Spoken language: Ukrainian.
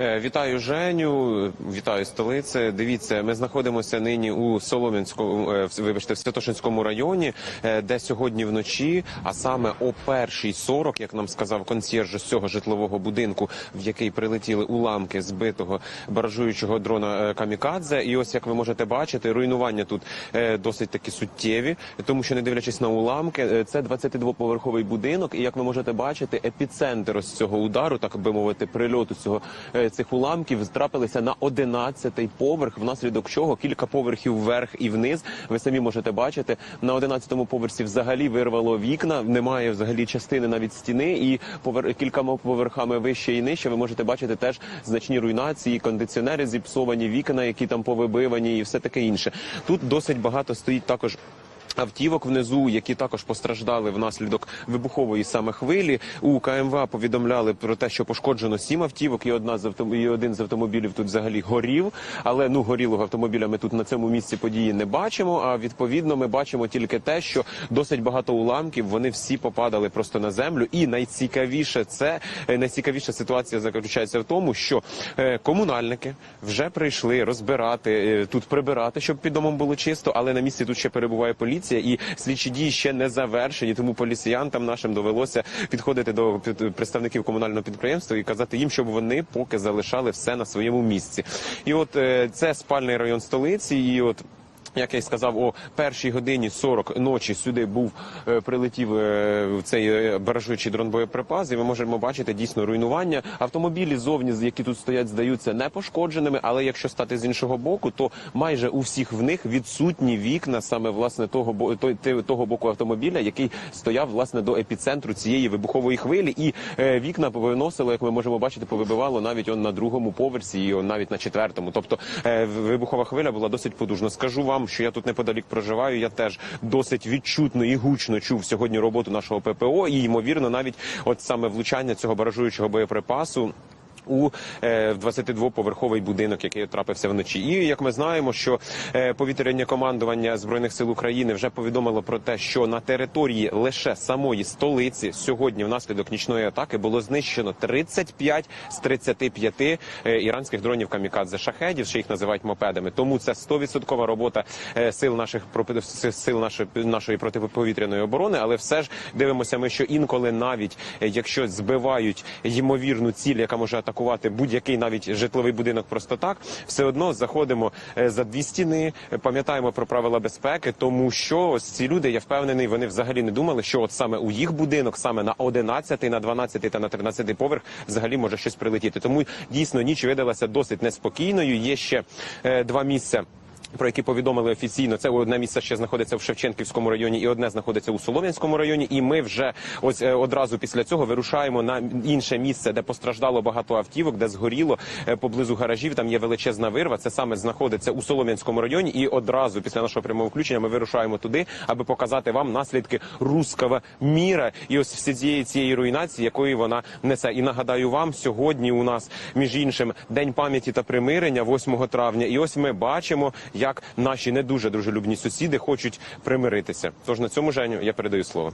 Е, Вітаю Женю, вітаю столице. Дивіться, ми знаходимося нині у Солом'янському, е, вибачте, в Святошинському районі, е, де сьогодні вночі, а саме о першій 40, як нам сказав консьєрж з цього житлового будинку, в який прилетіли уламки збитого баражуючого дрона Камікадзе. І ось як ви можете бачити, руйнування тут досить таки суттєві, тому що не дивлячись на уламки, це 22-поверховий будинок. І як ви можете бачити, епіцентр ось цього удару, так би мовити, прильоту цього цих уламків трапилися на 11-й поверх, внаслідок чого кілька поверхів вверх і вниз. Ви самі можете бачити на 11-му поверсі взагалі вирвало вікна. Немає взагалі частини навіть стіни, і повер... кількома поверхами вище і нижче. Ви можете бачити теж значні руйнації, кондиціонери зіпсовані, вікна, які там повибивані, і все таке інше. Тут досить багато стоїть також. Автівок внизу, які також постраждали внаслідок вибухової саме хвилі. У КМВА повідомляли про те, що пошкоджено сім автівок, і одна з автом... і один з автомобілів тут взагалі горів. Але ну горілого автомобіля ми тут на цьому місці події не бачимо. А відповідно, ми бачимо тільки те, що досить багато уламків. Вони всі попадали просто на землю. І найцікавіше це е, найцікавіша ситуація заключається в тому, що е, комунальники вже прийшли розбирати е, тут, прибирати, щоб під домом було чисто, але на місці тут ще перебуває поліція, і слідчі дії ще не завершені. Тому поліціянтам нашим довелося підходити до представників комунального підприємства і казати їм, щоб вони поки залишали все на своєму місці. І от е, це спальний район столиці, і от. Як я й сказав, о першій годині 40 ночі сюди був е, прилетів е, цей е, баражуючий дрон боєприпас, і ми можемо бачити дійсно руйнування. Автомобілі зовні, які тут стоять, здаються не пошкодженими. Але якщо стати з іншого боку, то майже у всіх в них відсутні вікна саме власне того того боку автомобіля, який стояв власне до епіцентру цієї вибухової хвилі, і вікна повиносило, як ми можемо бачити, повибивало навіть он на другому поверсі, і навіть на четвертому. Тобто вибухова хвиля була досить потужна. Скажу вам, що я тут неподалік проживаю. Я теж досить відчутно і гучно чув сьогодні роботу нашого ППО, і ймовірно, навіть от саме влучання цього баражуючого боєприпасу. У е, в 22-поверховий будинок, який трапився вночі, і як ми знаємо, що е, повітряне командування збройних сил України вже повідомило про те, що на території лише самої столиці сьогодні, внаслідок нічної атаки, було знищено 35 з 35 е, іранських дронів камікадзе шахедів, що їх називають мопедами. Тому це 100% робота е, сил наших сил нашої нашої протиповітряної оборони. Але все ж дивимося, ми що інколи навіть е, якщо збивають ймовірну ціль, яка може атакувати будь-який навіть житловий будинок просто так, все одно заходимо е, за дві стіни, е, пам'ятаємо про правила безпеки, тому що ось ці люди, я впевнений, вони взагалі не думали, що от саме у їх будинок, саме на 11, на 12 та на 13 поверх взагалі може щось прилетіти. Тому дійсно ніч видалася досить неспокійною. Є ще е, два місця. Про які повідомили офіційно, це одне місце ще знаходиться в Шевченківському районі, і одне знаходиться у Солом'янському районі. І ми вже ось е, одразу після цього вирушаємо на інше місце, де постраждало багато автівок, де згоріло е, поблизу гаражів. Там є величезна вирва. Це саме знаходиться у Солом'янському районі. І одразу після нашого прямого включення ми вирушаємо туди, аби показати вам наслідки руского міра і ось всі цієї цієї руйнації, якої вона несе. І нагадаю вам, сьогодні у нас між іншим день пам'яті та примирення, 8 травня. І ось ми бачимо, як наші не дуже дружелюбні сусіди хочуть примиритися. Тож на цьому Женю я передаю слово.